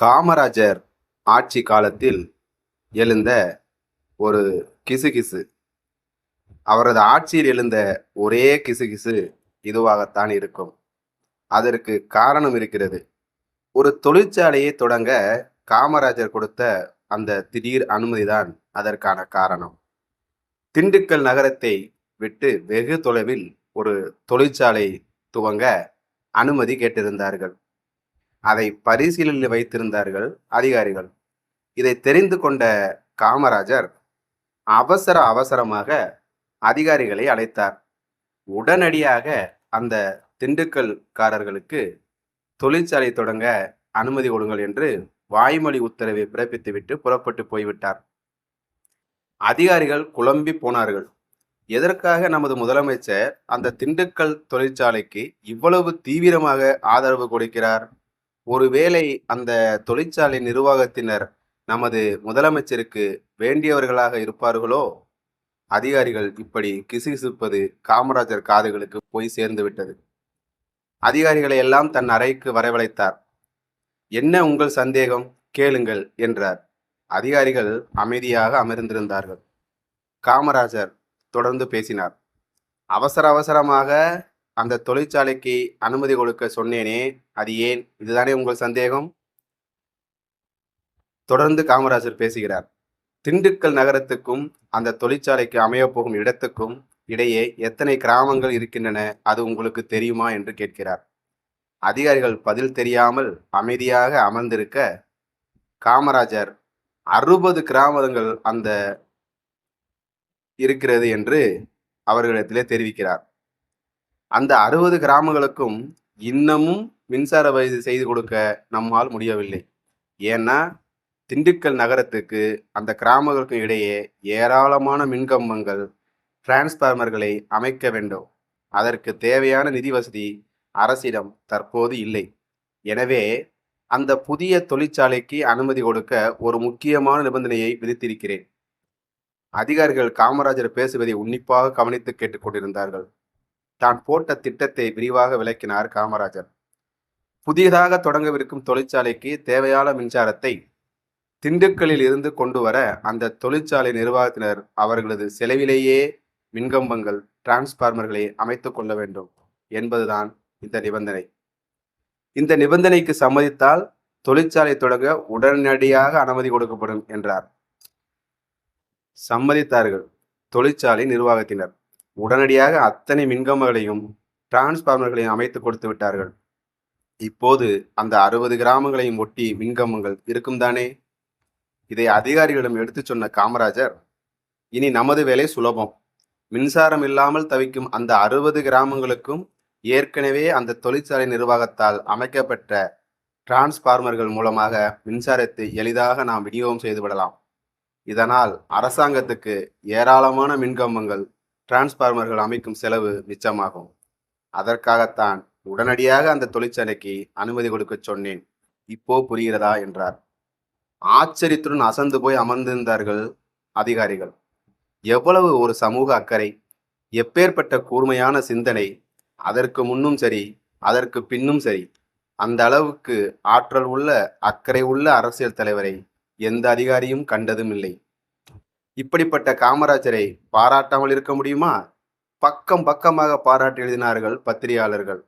காமராஜர் ஆட்சி காலத்தில் எழுந்த ஒரு கிசுகிசு. அவரது ஆட்சியில் எழுந்த ஒரே கிசுகிசு இதுவாகத்தான் இருக்கும். அதற்கு காரணம் இருக்கிறது. ஒரு தொழிற்சாலையை தொடங்க காமராஜர் கொடுத்த அந்த திடீர் அனுமதிதான் அதற்கான காரணம். திண்டுக்கல் நகரத்தை விட்டு வெகு தொலைவில் ஒரு தொழிற்சாலை துவங்க அனுமதி கேட்டிருந்தார்கள். அதை பரிசீலனில் வைத்திருந்தார்கள் அதிகாரிகள். இதை தெரிந்து கொண்ட காமராஜர் அவசர அவசரமாக அதிகாரிகளை அழைத்தார். உடனடியாக அந்த திண்டுக்கல்காரர்களுக்கு தொழிற்சாலை தொடங்க அனுமதி கொடுங்கள் என்று வாய்மொழி உத்தரவை பிறப்பித்துவிட்டு புறப்பட்டு போய்விட்டார். அதிகாரிகள் குழம்பி போனார்கள். எதற்காக நமது முதலமைச்சர் அந்த திண்டுக்கல் தொழிற்சாலைக்கு இவ்வளவு தீவிரமாக ஆதரவு கொடுக்கிறார்? ஒருவேளை அந்த தொழிற்சாலை நிர்வாகத்தினர் நமது முதலமைச்சருக்கு வேண்டியவர்களாக இருப்பார்களோ? அதிகாரிகள் இப்படி கிசுகிசுப்பது காமராஜர் காதுகளுக்கு போய் சேர்ந்து விட்டது. அதிகாரிகளை எல்லாம் தன் அறைக்கு வரவழைத்தார். என்ன உங்கள் சந்தேகம்? கேளுங்கள் என்றார். அதிகாரிகள் அமைதியாக அமர்ந்திருந்தார்கள். காமராஜர் தொடர்ந்து பேசினார். அவசர அவசரமாக அந்த தொழிற்சாலைக்கு அனுமதி கொடுக்க சொன்னேனே அது ஏன்? இதுதானே உங்கள் சந்தேகம்? தொடர்ந்து காமராஜர் பேசுகிறார். திண்டுக்கல் நகரத்துக்கும் அந்த தொழிற்சாலைக்கு அமையப்போகும் இடத்துக்கும் இடையே எத்தனை கிராமங்கள் இருக்கின்றன அது உங்களுக்கு தெரியுமா? என்று கேட்கிறார். அதிகாரிகள் பதில் தெரியாமல் அமைதியாக அமர்ந்திருக்க காமராஜர் அறுபது கிராமங்கள் அந்த இருக்கிறது என்று அவர்களிடத்திலே தெரிவிக்கிறார். அந்த அறுபது கிராமங்களுக்கும் இன்னமும் மின்சார வசதி செய்து கொடுக்க நம்மால் முடியவில்லை. ஏன்னா திண்டுக்கல் நகரத்துக்கு அந்த கிராமங்களுக்கும் இடையே ஏராளமான மின்கம்பங்கள் டிரான்ஸ்பார்மர்களை அமைக்க வேண்டும். அதற்கு தேவையான நிதி வசதி அரசிடம் தற்போது இல்லை. எனவே அந்த புதிய தொழிற்சாலைக்கு அனுமதி கொடுக்க ஒரு முக்கியமான நிபந்தனையை விதித்திருக்கிறேன். அதிகாரிகள் காமராஜர் பேசுவதை உன்னிப்பாக கவனித்து கேட்டுக்கொண்டிருந்தார்கள் தான் போட்ட திட்டத்தை விரிவாக விளக்கினார் காமராஜர். புதியதாக தொடங்கவிருக்கும் தொழிற்சாலைக்கு தேவையான மின்சாரத்தை திண்டுக்கல்லில் இருந்து கொண்டு வர அந்த தொழிற்சாலை நிர்வாகத்தினர் அவர்களது செலவிலேயே மின்கம்பங்கள் டிரான்ஸ்பார்மர்களை அமைத்து கொள்ள வேண்டும் என்பதுதான் இந்த நிபந்தனை. இந்த நிபந்தனைக்கு சம்மதித்தால் தொழிற்சாலை தொடங்க உடனடியாக அனுமதி கொடுக்கப்படும் என்றார். சம்மதித்தார்கள் தொழிற்சாலை நிர்வாகத்தினர். உடனடியாக அத்தனை மின்கம்பங்களையும் டிரான்ஸ்பார்மர்களையும் அமைத்து கொடுத்து விட்டார்கள். இப்போது அந்த அறுபது கிராமங்களையும் ஒட்டி மின்கம்பங்கள் இருக்கும் தானே இதை அதிகாரிகளிடம் எடுத்துச் சொன்ன காமராஜர் இனி நமது வேலை சுலபம். மின்சாரம் இல்லாமல் தவிக்கும் அந்த அறுபது கிராமங்களுக்கும் ஏற்கனவே அந்த தொழிற்சாலை நிர்வாகத்தால் அமைக்கப்பட்ட டிரான்ஸ்பார்மர்கள் மூலமாக மின்சாரத்தை எளிதாக நாம் விநியோகம் செய்து விடலாம். இதனால் அரசாங்கத்துக்கு ஏராளமான மின்கம்பங்கள் டிரான்ஸ்பார்மர்கள் அமைக்கும் செலவு மிச்சமாகும். அதற்காகத்தான் உடனடியாக அந்த தொழிற்சாலைக்கு அனுமதி கொடுக்க சொன்னேன். இப்போ புரிகிறதா? என்றார். ஆச்சரியத்துடன் அசந்து போய் அமர்ந்திருந்தார்கள் அதிகாரிகள். எவ்வளவு ஒரு சமூக அக்கறை எப்பேற்பட்ட கூர்மையான சிந்தனை. அதற்கு முன்னும் சரி அதற்கு பின்னும் சரி அந்த அளவுக்கு ஆற்றல் உள்ள அக்கறை உள்ள அரசியல் தலைவரை எந்த அதிகாரியும் கண்டதும் இல்லை இப்படிப்பட்ட காமராஜரை பாராட்டாமல் இருக்க முடியுமா? பக்கம் பக்கமாக பாராட்டி எழுதினார்கள் பத்திரிகையாளர்கள்.